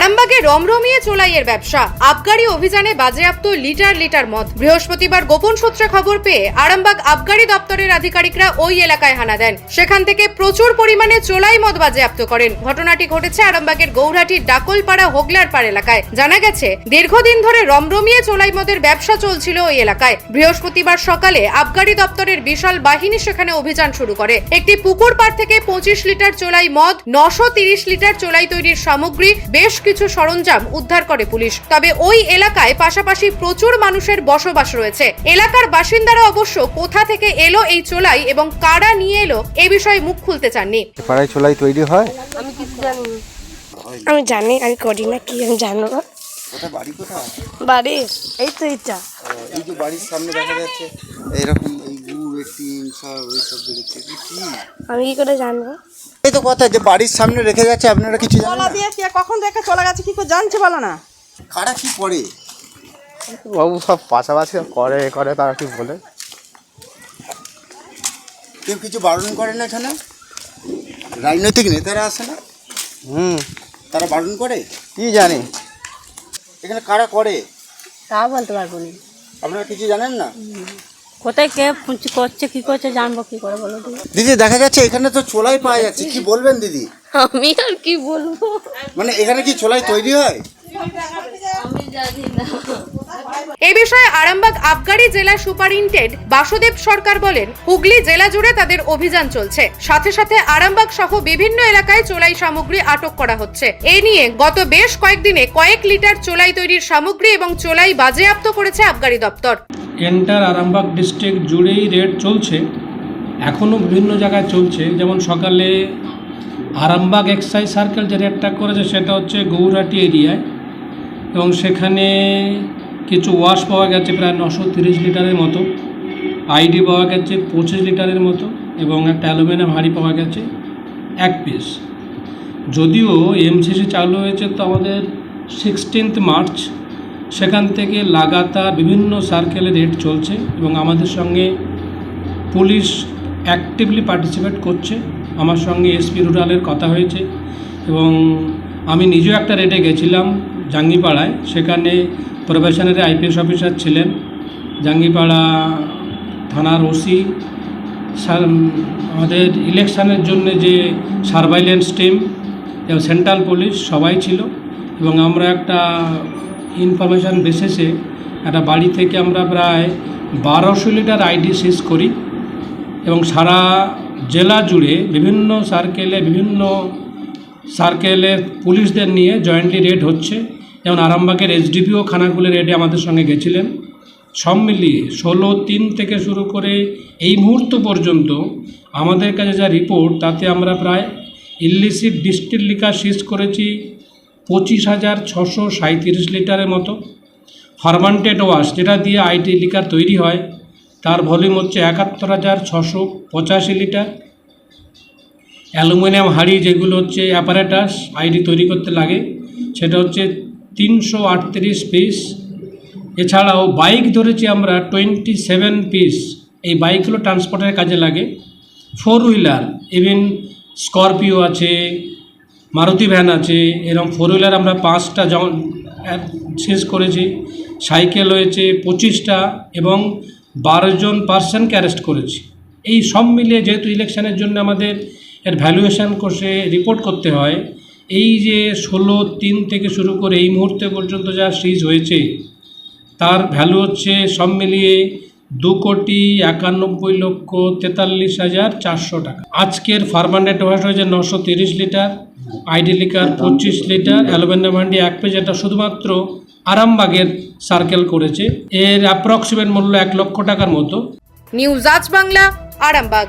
আরামবাগে রমরমিয়ে চোলাইয়ের ব্যবসা। আবগারি অভিযানে বাজেয়াপ্ত লিটার লিটার মদ। বৃহস্পতিবার গোপন সূত্রে খবর পেয়ে আরামবাগ আবগারি দপ্তরের আধিকারিকরা ওই এলাকায় হানা দেন। সেখান থেকে প্রচুর পরিমাণে চোলাই মদ বাজেয়াপ্ত করেন। ঘটনাটি ঘটেছে আরামবাগের গৌরহাটির ডাকলপাড়া হোগলার হোগলারপাড় এলাকায়। জানা গেছে, দীর্ঘদিন ধরে রমরমিয়ে চোলাই মদের ব্যবসা চলছিল ওই এলাকায়। বৃহস্পতিবার সকালে আবগারি দপ্তরের বিশাল বাহিনী সেখানে অভিযান শুরু করে। একটি পুকুর পাড় থেকে পঁচিশ লিটার চোলাই মদ, নশো লিটার চোলাই তৈরির সামগ্রী, বেশ কিছু সরঞ্জাম উদ্ধার করে পুলিশ। তবে ওই এলাকায় পাশাপাশি প্রচুর মানুষের বসবাস রয়েছে। এলাকার বাসিন্দারা অবশ্য কোথা থেকে এলো এই চোলাই এবং কারা নিয়ে এলো এ বিষয়ে মুখ খুলতে চাননি। পাড়ায় চোলাই তৈরি হয়? আমি কিছু জানি আমি জানি আমি করি না কি আমি জানো না। বাড়ি কোথায়? বাড়ি? এই তো এটা এই যে বাড়ির সামনে দেখা যাচ্ছে এরকম এই গুড় টিন সব এইসব বেরোচ্ছে কি কি? আমি কি করে জানব? এই তো কথা যে বাড়ির সামনে রেখে যাচ্ছে আপনারা কিছু জানেন তলা না? দিয়ে কে কখন রেখে চলে গেছে কি করে জানছে বলো না? কারা কি করে? বাবু সব পাশাপাশি করে এ করে তারা কি বলে? কেউ কিছু বারণ করে না এখানে? রাজনৈতিক নেতারা আসে না? হুম। তারা বারণ করে? কি জানি? এখানে কারা করে? তা বলতে পারব না। আপনারা কিছু জানেন না? কোথায় কে করছে কি করছে জানব কি করে বলো দিদি দেখা যাচ্ছে এখানে তো চোলাই পাওয়া যাচ্ছে। কি বলবেন দিদি? আমি আর কি বলব? মানে এখানে কি চোলাই তৈরি হয়? এ বিষয়ে আরামবাগ আবগারি জেলা সুপারিনটেন্ডেন্ট বাসুদেব সরকার বলেন হুগলি জেলা জুড়ে তাদের অভিযান চলছে। সাথে সাথে আরামবাগ সহ বিভিন্ন এলাকায় চোলাই সামগ্রী আটক করা হচ্ছে। এ নিয়ে গত বেশ কয়েকদিনে কয়েক লিটার চোলাই তৈরির সামগ্রী এবং চোলাই বাজেয়াপ্ত করেছে আবগারি দপ্তর। এন্টার আরামবাগ ডিস্ট্রিক্ট জুড়েই রেড চলছে, এখনও বিভিন্ন জায়গায় চলছে। যেমন সকালে আরামবাগ এক্সাইজ সার্কেল যে রেডটা করেছে, সেটা হচ্ছে গৌরহাটি এরিয়ায়। এবং সেখানে কিছু ওয়াশ পাওয়া গেছে প্রায় নশো তিরিশ লিটারের মতো। আইডি পাওয়া গেছে পঁচিশ লিটারের মতো এবং একটা অ্যালুমিনিয়াম হাঁড়ি পাওয়া গেছে এক পিস। যদিও এমসিসি চালু হয়েছে তো আমাদের সিক্সটিন্থ মার্চ। সেখান থেকে লাগাতার বিভিন্ন সার্কেলে রেড চলছে এবং আমাদের সঙ্গে পুলিশ অ্যাক্টিভলি পার্টিসিপেট করছে। আমার সঙ্গে এসপি রুরালের কথা হয়েছে এবং আমি নিজেও একটা রেডে গেছিলাম জাঙ্গিপাড়ায়। সেখানে প্রবেশনারি আইপিএস অফিসার ছিলেন। জাঙ্গিপাড়া থানার ওসি সার আমাদের ইলেকশনের জন্য যে সার্ভাইলেন্স টিম এবং সেন্ট্রাল পুলিশ সবাই ছিল এবং আমরা একটা ইনফরমেশান বেসিসে একটা বাড়ি থেকে আমরা প্রায় বারোশো লিটার আইডি সিজ করি এবং সারা জেলা জুড়ে বিভিন্ন সার্কেলে বিভিন্ন সার্কেলে পুলিশদের নিয়ে জয়েন্টলি রেড হচ্ছে। যেমন আরামবাগের এসডিপিও খানাগুলো রেডে আমাদের সঙ্গে গেছিলেন। সব মিলিয়ে ষোলো তিন থেকে শুরু করে এই মুহূর্ত পর্যন্ত আমাদের কাছে যা রিপোর্ট তাতে আমরা প্রায় ইলিসিট ডিস্টিল লিকার সিজ করেছি। পঁচিশ হাজার ছশো সাঁত্রিশ লিটারের মতো। ফার্মান্টেড ওয়াশ, যেটা দিয়ে আইটি লিকার তৈরি হয়, তার ভলিউম হচ্ছে একাত্তর হাজার ছশো পঁচাশি লিটার। অ্যালুমিনিয়াম হাঁড়ি, যেগুলো হচ্ছে অ্যাপারেটাস আইডি তৈরি করতে লাগে, সেটা হচ্ছে তিনশো আটত্রিশ পিস। এছাড়াও বাইক ধরেছি আমরা টোয়েন্টি সেভেন পিস। এই বাইকগুলো ট্রান্সপোর্টের কাজে লাগে। ফোর হুইলার, ইভেন স্করপিও আছে মারুতি ভ্যান আছে এরকম ফোর হুইলার আমরা পাঁচটা যেমন শেষ করেছি। সাইকেল হয়েছে পঁচিশটা এবং বারো জন পার্সনকে অ্যারেস্ট করেছি। এই সব মিলিয়ে যেহেতু ইলেকশনের জন্য আমাদের এর ভ্যালুয়েশন কোর্সে রিপোর্ট করতে হয়, এই যে ষোলো তিন থেকে শুরু করে এই মুহূর্তে পর্যন্ত যা সিজ হয়েছে, তার ভ্যালু হচ্ছে সব মিলিয়ে দু কোটি একানব্বই লক্ষ তেতাল্লিশ হাজার চারশো টাকা। আজকের ফার্মানেট ওয়াশ হয়েছে নশো তিরিশ লিটার আইডি পঁচিশ লিটার অ্যালোভেন্ডা মান্ডি এক পেজ এটা শুধুমাত্র আরামবাগের সার্কেল করেছে। এর অ্যাপ্রক্সিমেট মূল্য এক লক্ষ টাকার মতো। নিউজ আজ বাংলা, আরামবাগ।